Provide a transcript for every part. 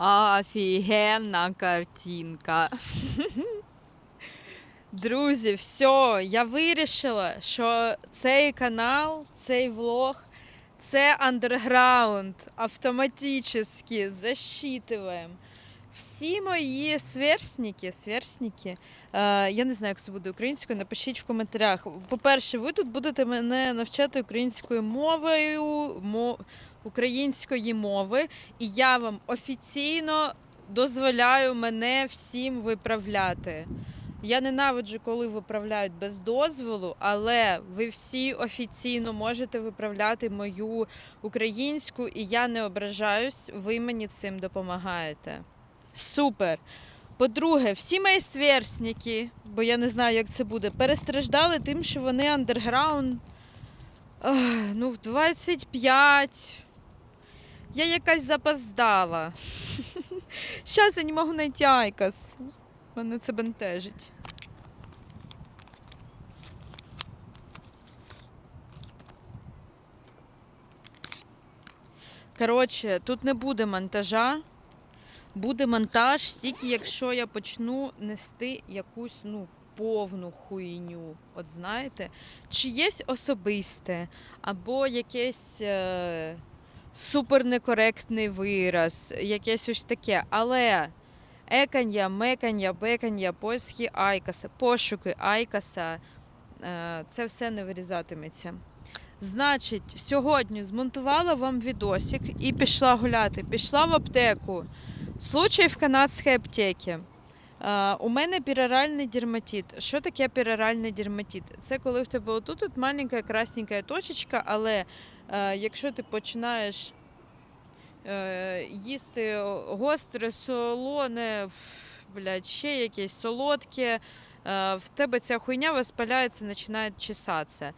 Офігенна картинка. Друзі, все, я вирішила, що цей канал, цей влог це андерграунд. Автоматично засчитываем. Всі мої сверстники, сверстники, е, я не знаю, як це буде українською, напишіть в коментарях. По-перше, ви тут будете мене навчати українською мовою, мо, української мови, і я вам офіційно дозволяю мене всім виправляти. Я ненавиджу, коли виправляють без дозволу, але ви всі офіційно можете виправляти мою українську, і я не ображаюсь, ви мені цим допомагаєте. Супер! По-друге, всі мої сверстники, бо я не знаю, як це буде, перестраждали тим, що вони андерграунд. Ну, в 25. Я якась запоздала. Зараз я не можу знайти Айкос. Мене це бентежить. Коротше, тут не буде монтажа. Буде монтаж тільки якщо я почну нести якусь ну, повну хуйню. От знаєте, чи є особисте, або якесь е, супернекоректний вираз, якесь ось таке. Але екання, мекання, бекання, поиски Айкаса, пошуки Айкаса, е, це все не вирізатиметься. Значить, сьогодні змонтувала вам відосик і пішла гуляти. Пішла в аптеку. Случай в канадській аптеці. Е, у мене пероральний дерматит. Що таке пероральний дерматит? Це коли в тебе отут от маленька красненька точечка, але якщо ти починаєш е, їсти гостре, солоне, блядь, ще якесь солодке, е, в тебе ця хуйня воспаляється, починає чесатися.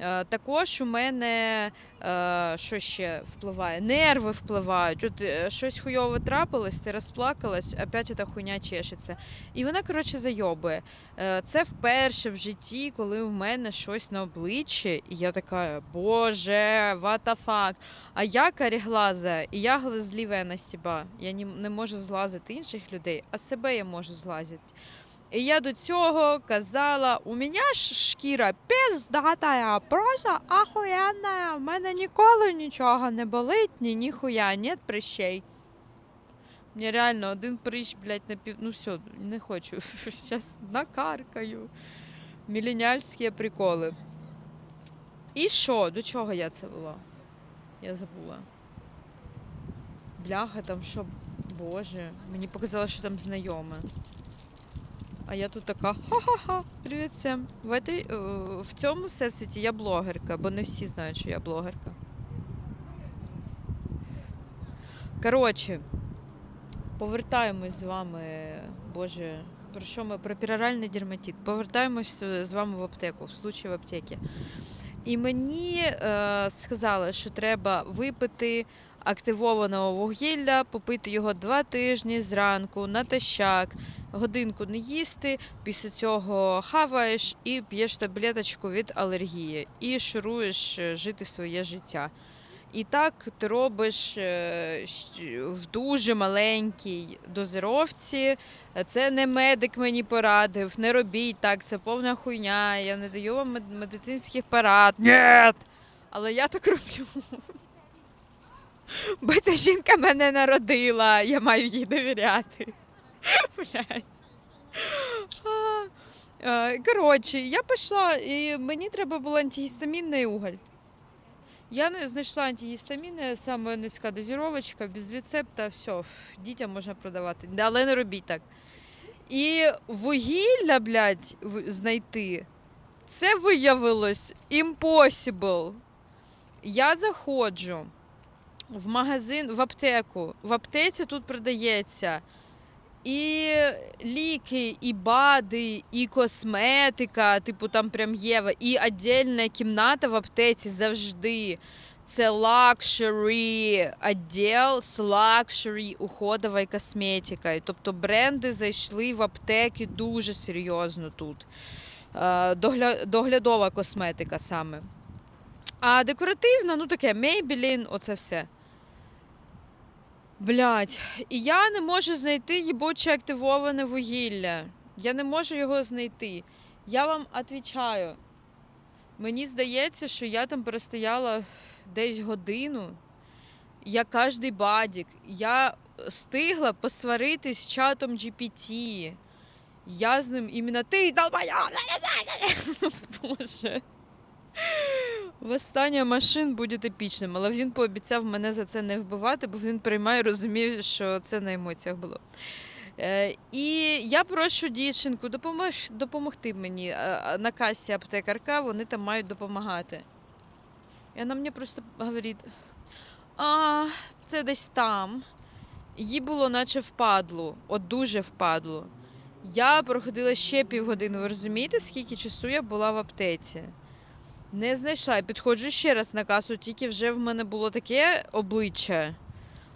Е, Також у мене е, що ще впливає? Нерви впливають. От е, щось хуйове трапилось, ти розплакалась, опять ця хуйня чешеться. І вона, коротше, зайобує. Це вперше в житті, коли в мене щось на обличчі, і я така, боже, what the fuck. А я каріглаза, і я глазлівая на себе. Я не можу злазити інших людей, а себе я можу злазити. І я до цього казала, у мене ж шкіра пиздатая, просто ахуєнна. В мене ніколи нічого не болить, ні ніхуя, нет прищей. Мені реально один прищ, блядь, на пів... Ну все, не хочу. Зараз накаркаю. Міленіальські приколи. І що? До чого я це була? Я забула. Бляха, там що, боже, мені показалось, що там знайоме. А я тут така ха-ха-ха, привіт всім. В, этой, е, в цьому всесвіті я блогерка, бо не всі знають, що я блогерка. Коротше, повертаємось з вами, Боже, про що ми? Про піроральний дерматит. Повертаємось з вами в аптеку, в случай в аптеці. І мені е, сказали, що треба випити активованого вугілля, попити його два тижні зранку, натощак, годинку не їсти, після цього хаваєш і п'єш таблеточку від алергії, і шуруєш е, жити своє життя. І так ти робиш е, в дуже маленькій дозировці. Це не медик мені порадив, не робіть так, це повна хуйня. Я не даю вам медицинських порад. Ні! Але я так роблю. Бо ця жінка мене народила, я маю їй довіряти. Блять. Коротше, я пішла, і мені треба було антигістамінний уголь. Я знайшла антигістамінне, саме низька дозіровочка, без рецепта, все, дітям можна продавати. Але не робіть так. І вугілля, блядь, знайти, це виявилось impossible. Я заходжу в магазин, в аптеку. В аптеці тут продається і ліки, і БАДи, і косметика, типу там прям є, і віддільна кімната в аптеці завжди. Це лакшері відділ з лакшері уходовою косметикою. Тобто бренди зайшли в аптеки дуже серйозно тут. Е, Доглядова косметика саме. А декоративна, ну таке Maybelline, оце все. Блять, і я не можу знайти їбуче активоване вугілля. Я не можу його знайти. Я вам відповідаю. Мені здається, що я там простояла десь годину. Я кожний бадік. Я встигла посваритись з чатом GPT. Я з ним іменно ти долбоёб! Боже. Восстання машин буде епічним, але він пообіцяв мене за це не вбивати, бо він приймає, розумів, що це на емоціях було. Е, і я прошу дівчинку допомож, допомогти мені Е, на касі аптекарка, вони там мають допомагати. І вона мені просто говорить: а, це десь там. Їй було наче впадло, от дуже впадло. Я проходила ще півгодини. Ви розумієте, скільки часу я була в аптеці? Не знайшла. Підходжу ще раз на касу, тільки вже в мене було таке обличчя.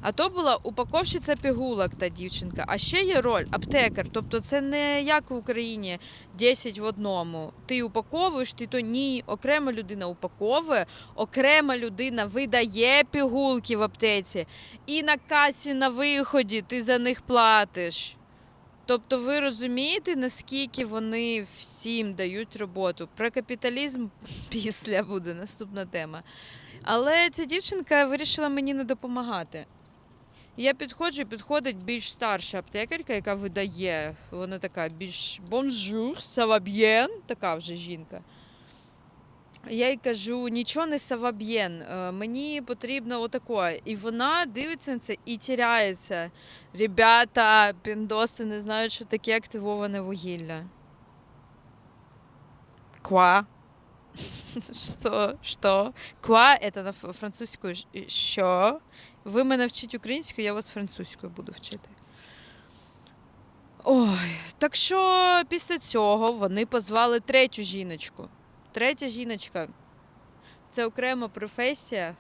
А то була упаковщиця пігулок та дівчинка. А ще є роль аптекар. Тобто це не як в Україні 10 в одному. Ти упаковуєш, ти то ні. Окрема людина упаковує, окрема людина видає пігулки в аптеці. І на касі на виході ти за них платиш. Тобто ви розумієте, наскільки вони всім дають роботу. Про капіталізм після буде наступна тема. Але ця дівчинка вирішила мені не допомагати. Я підходжу, підходить більш старша аптекарка, яка видає. Вона така більш бонжур, саваб'єн, така вже жінка. Я їй кажу, нічого не саваб'єн, е, мені потрібно отако. І вона дивиться на це і тіряється. Ребята, піндоси не знають, що таке активоване вугілля. Ква. Що? Що? Ква це на французькою що? Ви мене вчіть українською, я вас французькою буду вчити. Ой, так що після цього вони позвали третю жіночку. Третя жіночка це окрема професія,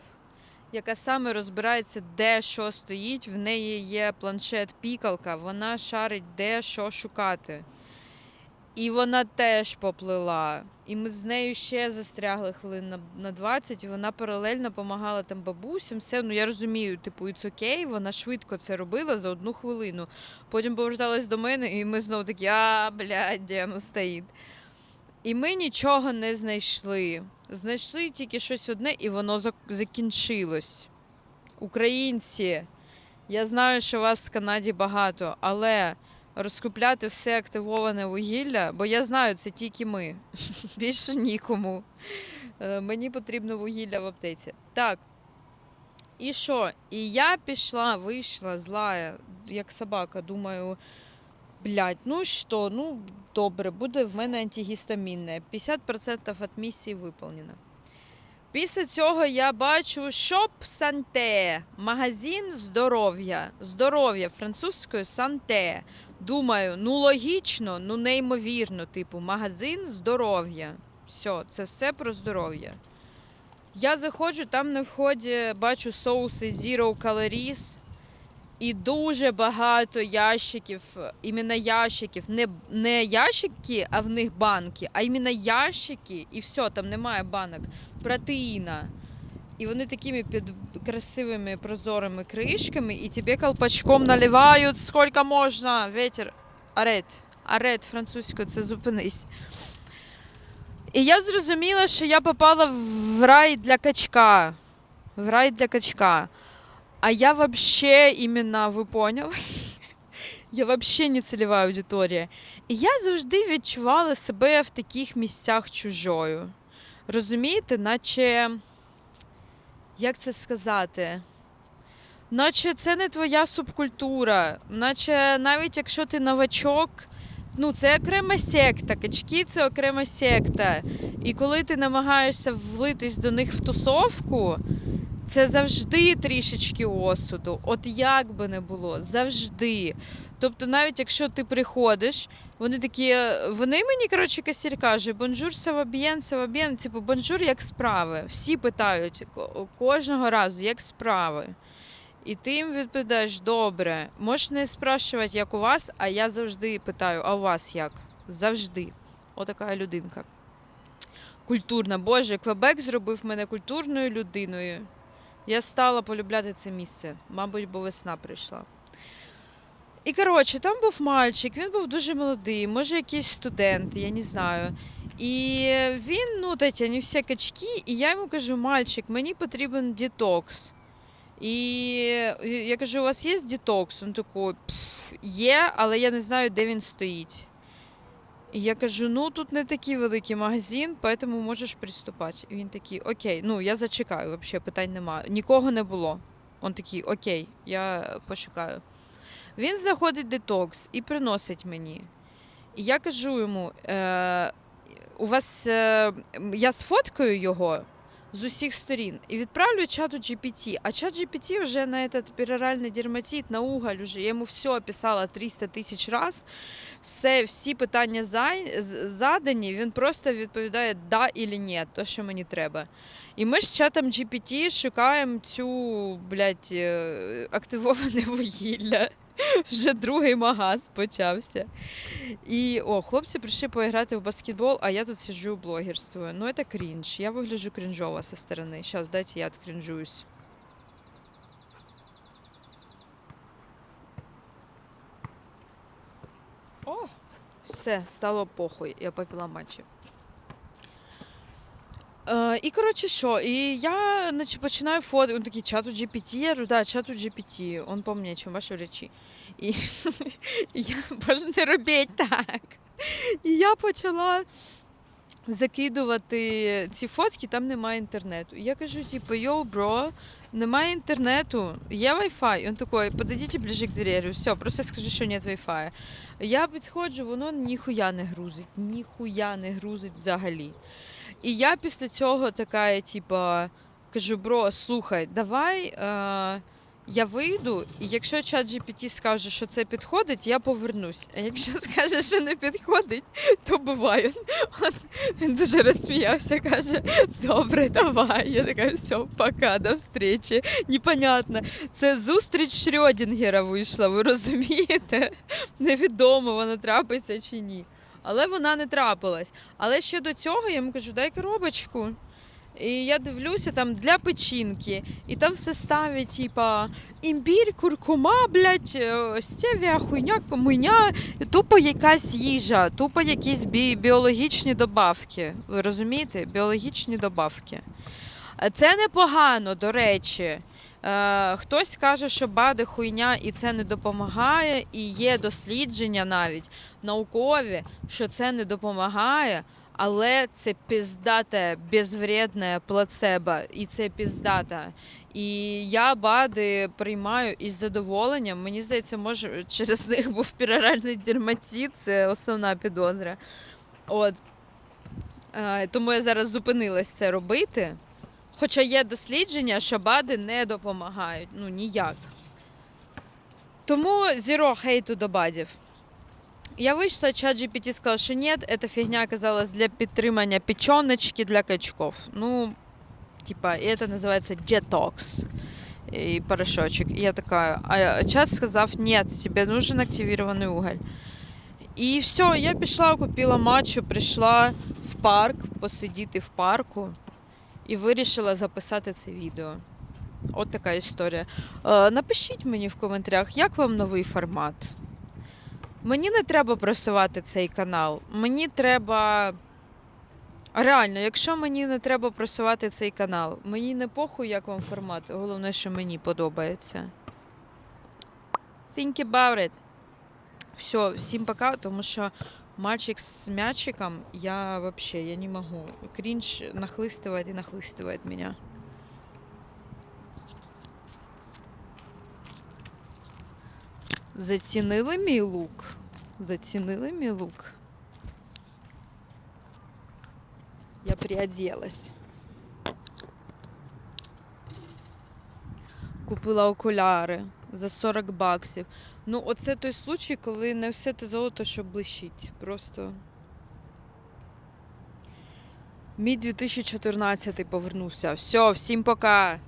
яка саме розбирається, де що стоїть. В неї є планшет-пікалка, вона шарить, де що шукати. І вона теж поплила. І ми з нею ще застрягли хвилин на, на 20, і вона паралельно допомагала там бабусям. Все, ну я розумію, типу, it's окей, вона швидко це робила за одну хвилину. Потім поверталась до мене, і ми знову такі, а, блядь, де воно стоїть. І ми нічого не знайшли. Знайшли тільки щось одне, і воно закінчилось. Українці, я знаю, що вас в Канаді багато, але розкупляти все активоване вугілля, бо я знаю, це тільки ми. Більше нікому. Е, Мені потрібно вугілля в аптеці. Так. І що? І я пішла, вийшла злая, як собака. Думаю, блядь, ну що, ну добре, буде в мене антигістамінне. 50% від місії виповнено. Після цього я бачу Шоп Санте, магазин здоров'я. Здоров'я французькою Санте. Думаю, ну логічно, ну неймовірно, типу, магазин здоров'я. Все, це все про здоров'я. Я заходжу, там на вході бачу соуси Zero Calories. І дуже багато ящиків, іменно ящиків, не, не ящики, а в них банки, а іменно ящики, і все, там немає банок, протеїна. І вони такими під красивими прозорими кришками, і тебе колпачком наливають скільки можна. Ветер. Арет. Арет французькою, це зупинись. І я зрозуміла, що я попала в рай для качка. В рай для качка. А я вообще именно, ви поняли? Я вообще не цільова аудиторія. І я завжди відчувала себе в таких місцях чужою. Розумієте, наче. Як це сказати? Наче це не твоя субкультура, наче навіть якщо ти новачок, ну це окрема секта, качки це окрема секта. І коли ти намагаєшся влитись до них в тусовку, це завжди трішечки осуду. От як би не було, завжди. Тобто, навіть якщо ти приходиш, вони такі, вони мені, коротше, касір каже, бонжур, саваб'єн, саваб'єн, типу, бонжур, як справи. Всі питають кожного разу, як справи. І ти їм відповідаєш, добре, можеш не спрашувати, як у вас, а я завжди питаю, а у вас як? Завжди. Отака людинка. Культурна. Боже, Квебек зробив мене культурною людиною. Я стала полюбляти це місце. Мабуть, бо весна прийшла. І коротше, там був мальчик, він був дуже молодий, може, якийсь студент, я не знаю. І він, ну, таті, всі качки, і я йому кажу, мальчик, мені потрібен детокс. І я кажу, у вас є детокс? Він такий, «Пф, є, але я не знаю, де він стоїть. І я кажу: ну тут не такий великий магазин, поэтому можеш приступати. І він такий, окей, ну я зачекаю, взагалі питань немає. Нікого не було. Він такий, окей, я пошукаю. Він знаходить детокс і приносить мені. І я кажу йому: е, у вас е, я сфоткаю його з усіх сторін і відправлю чату GPT. А чат GPT вже на этот пероральний дерматит, на уголь, уже я йому все описала 300 тисяч раз. Все, всі питання задані, він просто відповідає да или ні, то, що мені треба. І ми ж з чатом GPT шукаємо цю, блядь, е, активоване вугілля. Вже другий магаз почався. І о, хлопці прийшли поіграти в баскетбол, а я тут сиджу блогерствую. Ну, це крінж. Я вигляджу крінжово со сторони. Зараз, дайте я открінжуюсь. О, все, стало похуй. Я попила матчі. І коротше, що? І я значить, починаю фото. Він такий чату GPT. Я говорю, да, чату GPT. Он помнить, чем ваші речі. І, я боже, не робіть так. І я почала закидувати ці фотки, там немає інтернету. І я кажу, типу, йоу, бро, немає інтернету, є Wi-Fi. Він такий, подойдіть ближе к двері. Все, просто скажи, що нет Wi-Fi. Я підходжу, воно ніхуя не грузить, ніхуя не грузить взагалі. І я після цього така, типа, кажу, бро, слухай, давай е, я вийду, і якщо чат GPT скаже, що це підходить, я повернусь. А якщо скаже, що не підходить, то буває. Він дуже розсміявся, каже: Добре, давай. Я така, все, пока, до встречі. Непонятно. Це зустріч Шрёдінгера вийшла, ви розумієте? Невідомо, вона трапиться чи ні. Але вона не трапилась. Але ще до цього я йому кажу, дай коробочку. І я дивлюся там для печінки, і там все ставить, типа імбір, куркума, блядь, е, стевія, хуйня, поминя, тупо якась їжа, тупо якісь бі- біологічні добавки. Ви розумієте? Біологічні добавки. Е, Це непогано, до речі. Е, хтось каже, що бади хуйня і це не допомагає, і є дослідження навіть наукові, що це не допомагає, але це піздате, безвредне плацебо, і це піздата. І я бади приймаю із задоволенням. Мені здається, може через них був піроральний дерматит, це основна підозра. От. Е, тому я зараз зупинилась це робити. Хоча є дослідження, що БАДи не допомагають. Ну ніяк. Тому зіро хейту до бадів. Я вийшла, чат GPT сказав, що ні, ця фігня оказалась для підтримання печоночки для качков. Ну, типа, і це називається детокс. І порошочок. І я така, а чат сказав, ні, тебе нужен активірований уголь. І все, я пішла, купила матчу, прийшла в парк, посидіти в парку і вирішила записати це відео. От така історія. Е, напишіть мені в коментарях, як вам новий формат. Мені не треба просувати цей канал. Мені треба. Реально, якщо мені не треба просувати цей канал, мені не похуй, як вам формат. Головне, що мені подобається. Think about it. Все, всім пока, тому що мальчик з мячиком, я вообще, я не могу. Кринж нахлыстывает и нахлыстывает меня. Зацінили мій лук? Зацінили мій лук? Я приоделась. Купила окуляри за 40 баксів. Ну, оце той случай, коли не все те золото, що блищить. Просто. Мій 2014 повернувся. Все, всім пока.